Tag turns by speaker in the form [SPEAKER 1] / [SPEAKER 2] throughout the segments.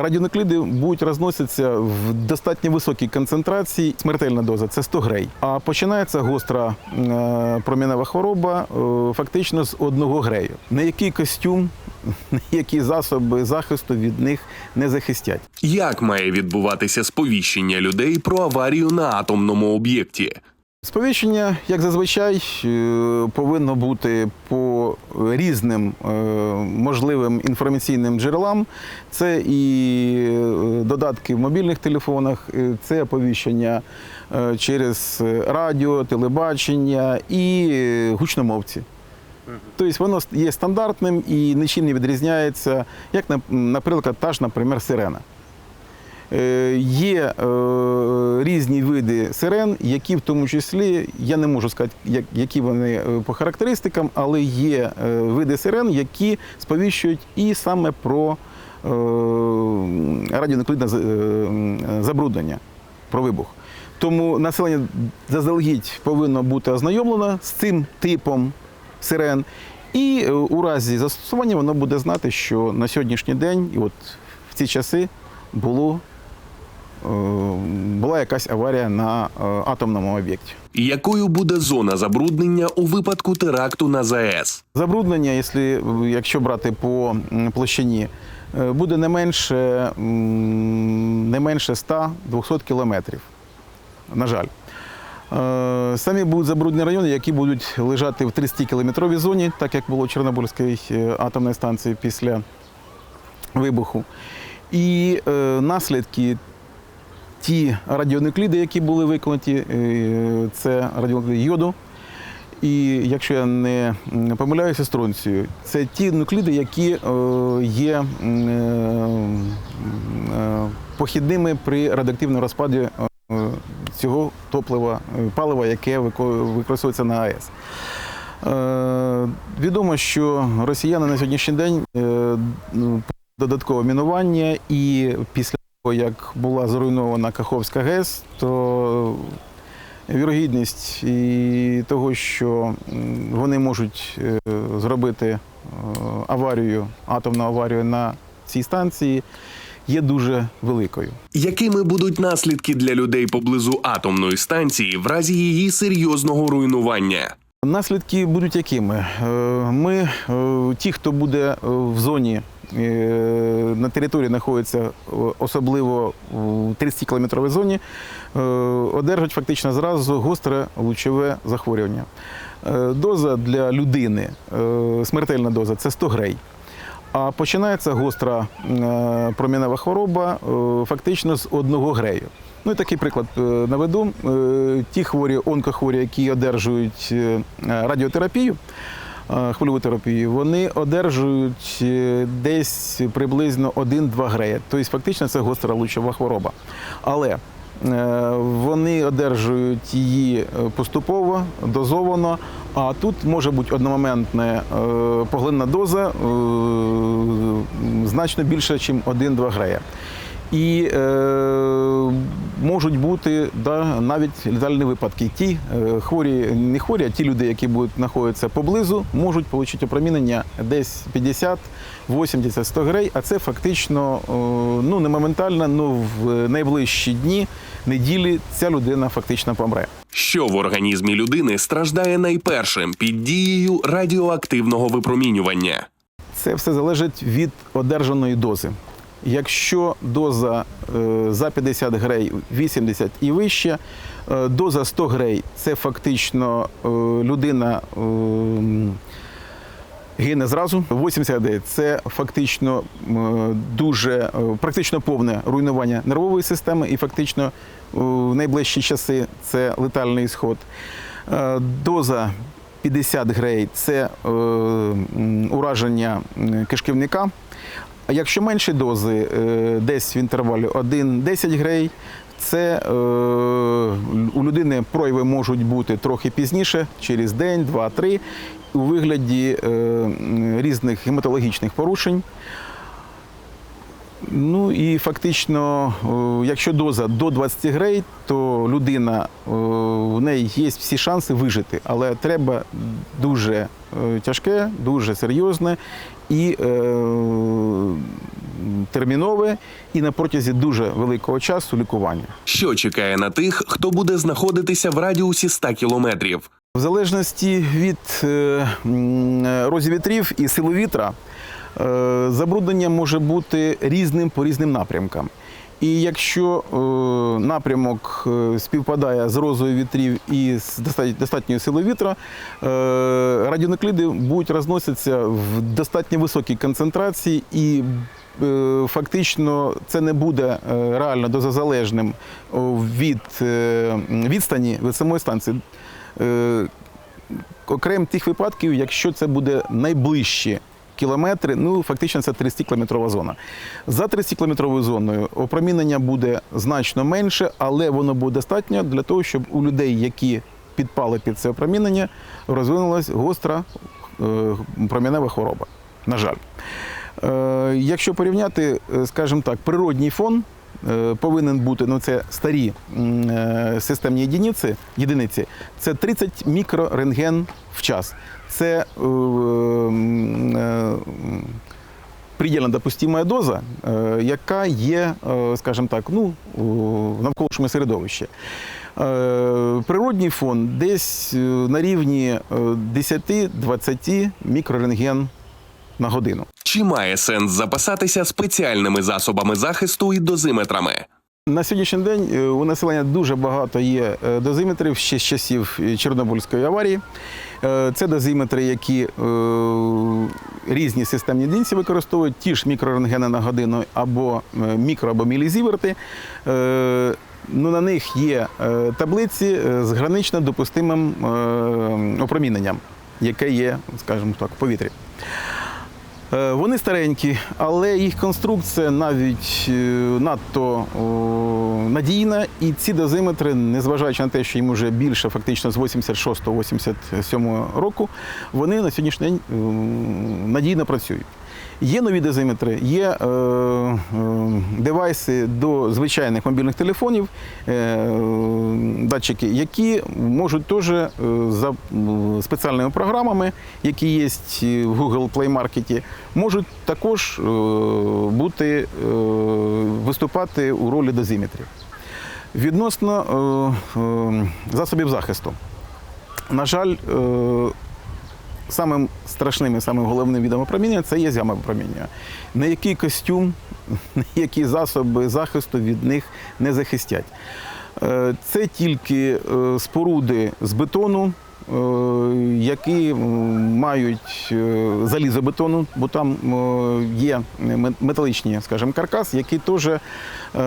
[SPEAKER 1] Радіонукліди будуть розноситися в достатньо високій концентрації. Смертельна доза це 100 грей. А починається гостра е, промінева хвороба е, фактично з одного грею. На який костюм, які засоби захисту від них не захистять.
[SPEAKER 2] Як має відбуватися сповіщення людей про аварію на атомному об'єкті?
[SPEAKER 1] Сповіщення, як зазвичай, е, повинно бути по різним е, можливим інформаційним джерелам. Це і е, додатки в мобільних телефонах, це оповіщення через радіо, телебачення і гучномовці. Тобто воно є стандартним і нічим не відрізняється, як, наприклад, та ж, наприклад, сирена. Е, Є е, різні види сирен, які в тому числі, я не можу сказати, які вони е, по характеристикам, але є види сирен, які сповіщують і саме про радіонуклидне забруднення, про вибух. Тому населення заздалегідь повинно бути ознайомлено з цим типом сирен. І у разі застосування воно буде знати, що на сьогоднішній день, і от в ці часи, було, була якась аварія на е, атомному об'єкті.
[SPEAKER 2] Якою буде зона забруднення у випадку теракту на ЗАЕС?
[SPEAKER 1] Забруднення, якщо, якщо брати по площині, е, буде не менше, не менше 100-200 кілометрів. На жаль. Е, Самі будуть забруднені райони, які будуть лежати в 30-кілометровій зоні, так як було в Чорнобильській атомній станції після вибуху. І е, наслідки ті радіонукліди, які були виконані, е, це радіонукліди йоду. І якщо я не помиляюся стронцію, це ті нукліди, які е, є е, похідними при радіоактивному розпаді цього топлива, палива, яке використовується на АЕС. Відомо, що росіяни на сьогоднішній день ну, додаткове мінування, і після як була зруйнована Каховська ГЕС, то вірогідність і того, що вони можуть е, зробити е, аварію, атомну аварію на цій станції, є дуже великою.
[SPEAKER 2] Якими будуть наслідки для людей поблизу атомної станції в разі її серйозного руйнування?
[SPEAKER 1] Наслідки будуть якими? Е, Ми, е, ті, хто буде е, в зоні е, на території знаходиться е, особливо в 30 кілометровій зоні, е, одержать фактично зразу гостре лучове захворювання. Е, Доза для людини, е, смертельна доза це 100 грей. А починається гостра е, промінева хвороба е, фактично з одного грею. Ну і такий приклад е, наведу. Е, Ті хворі, онкохворі, які одержують е, радіотерапію, е, хвильову терапію, вони одержують е, десь приблизно 1-2 грея. Тобто фактично це гостра лучова хвороба. Але е, вони одержують її е, поступово, дозовано. А тут може бути одномоментна е, поглинна доза е, значно більше, ніж 1-2 грея. І е, можуть бути да, навіть летальні випадки. Ті е, хворі, не хворі, а ті люди, які будуть знаходитися поблизу, можуть отримати опромінення десь 50, 80, 100 грей, а це фактично е, ну, не моментально, ну в найближчі дні, неділі ця людина фактично помре.
[SPEAKER 2] Що в організмі людини страждає найпершим під дією радіоактивного випромінювання?
[SPEAKER 1] Це все залежить від одержаної дози. Якщо доза е, за 50 грей 80 і вище, е, доза 100 грей це фактично е, людина гине зразу. 80 грей це фактично дуже практично повне руйнування нервової системи, і фактично в найближчі часи це летальний ісход. Е, Доза 50 грей це ураження кишківника. А якщо менші дози, е, десь в інтервалі 1-10 грей, це е, у людини прояви можуть бути трохи пізніше, через день, два, три, у вигляді е, різних гематологічних порушень. Ну і фактично, е, якщо доза до 20 грей, то людина е, в неї є всі шанси вижити, але треба дуже е, тяжке, дуже серйозне і е, термінове і на протязі дуже великого часу лікування.
[SPEAKER 2] Що чекає на тих, хто буде знаходитися в радіусі 100 кілометрів?
[SPEAKER 1] В залежності від е, м, е, розі вітрів і сили вітра, забруднення може бути різним по різним напрямкам. І якщо е, напрямок е, співпадає з розою вітрів і з доста- достатньою силою вітра, е, радіонукліди будуть розноситися в достатньо високій концентрації і е, фактично це не буде е, реально дозозалежним від е, відстані від самої станції. Е, окрім тих випадків, якщо це буде найближчі кілометри, ну фактично це 30-кілометрова зона. За 30-кілометровою зоною опромінення буде значно менше, але воно буде достатньо для того, щоб у людей, які підпали під це опромінення, розвинулась гостра е, промінева хвороба. На жаль. Е, Якщо порівняти, е, скажімо так, природній фон повинен бути, ну це старі е, системні єдиниці, єдиниці, це 30 мікрорентген в час. Це е, е, предельно доза, е, яка є, е, скажімо так, ну, в навколишньому середовищі. Е, Природній фон десь е, на рівні е, 10-20 мікрорентген на годину.
[SPEAKER 2] Чи має сенс запасатися спеціальними засобами захисту і дозиметрами?
[SPEAKER 1] На сьогоднішній день е, у населення дуже багато є е, дозиметрів ще з часів е, Чорнобильської аварії. Це дозиметри, які різні системні одиниці використовують, ті ж мікрорентгени на годину або мікро або мілізіверти. Ну, на них є таблиці з гранично допустимим опроміненням, яке є, скажімо так, в повітрі. Е, Вони старенькі, але їх конструкція навіть е, надто надійна. І ці дозиметри, незважаючи на те, що їм вже більше, фактично з 86-87 року, вони на сьогоднішній день надійно працюють. Є нові дозиметри, є е, е, девайси до звичайних мобільних телефонів, е, датчики, які можуть теж е, за спеціальними програмами, які є в Google Play Market, можуть також е, бути е, виступати у ролі дозиметрів. Відносно е, е, засобів захисту. На жаль, е, самим страшним і самим головним видом опромінення це є зяма опромінення. На який костюм, які засоби захисту від них не захистять. Е, Це тільки е, споруди з бетону, е, які мають залізобетону, бо там є ме- металічні, скажімо, каркас, який теж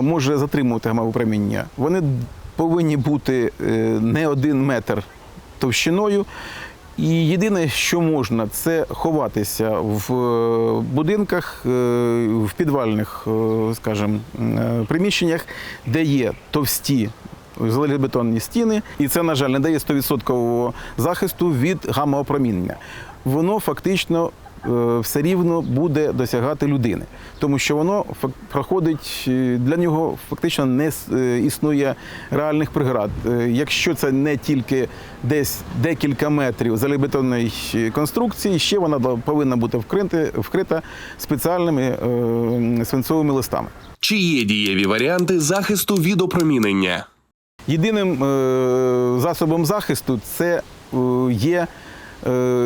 [SPEAKER 1] може затримувати гамовипромінення. Вони повинні бути не один метр товщиною. І єдине, що можна, це ховатися в е, будинках, е, в підвальних, е, скажімо, приміщеннях, де є товсті залізобетонні стіни, і це, на жаль, не дає 100% захисту від гамма-опромінення. Воно фактично все рівно буде досягати людини, тому що воно проходить е, для нього фактично не е, існує реальних преград. Е, Якщо це не тільки десь декілька метрів залізобетонної е, конструкції, ще вона повинна бути вкрита, вкрита спеціальними е, свинцовими листами.
[SPEAKER 2] Чи є дієві варіанти захисту від опромінення?
[SPEAKER 1] Єдиним е, засобом захисту це е, є, е,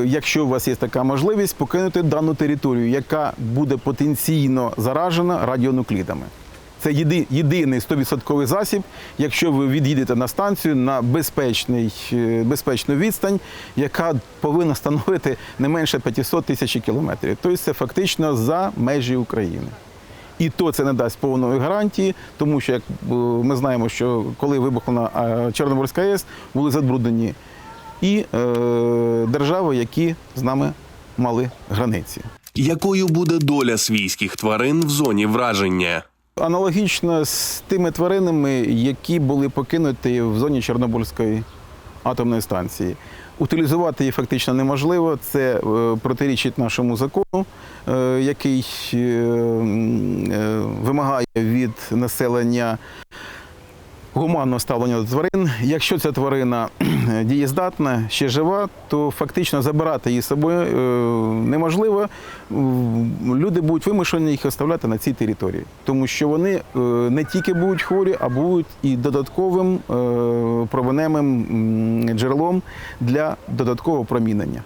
[SPEAKER 1] якщо у вас є така можливість, покинути дану територію, яка буде потенційно заражена радіонуклідами. Це єди, єдиний 100% засіб, якщо ви від'їдете на станцію на безпечний, е, безпечну відстань, яка повинна становити не менше 500 тисяч кілометрів. Тобто це фактично за межі України. І то це не дасть повної гарантії, тому що як е, ми знаємо, що коли вибухнула е, Чорнобильська АЕС, були забруднені і е, держави, які з нами мали границі.
[SPEAKER 2] Якою буде доля свійських тварин в зоні враження?
[SPEAKER 1] Аналогічно з тими тваринами, які були покинуті в зоні Чорнобильської атомної станції. Утилізувати їх фактично неможливо. Це е, протирічить нашому закону, е, який е, вимагає від населення гуманного ставлення до тварин. Якщо ця тварина дієздатна, ще жива, то фактично забирати її з собою е, неможливо. Люди будуть вимушені їх оставляти на цій території, тому що вони е, не тільки будуть хворі, а будуть і додатковим е, провинемим джерелом для додаткового промінення.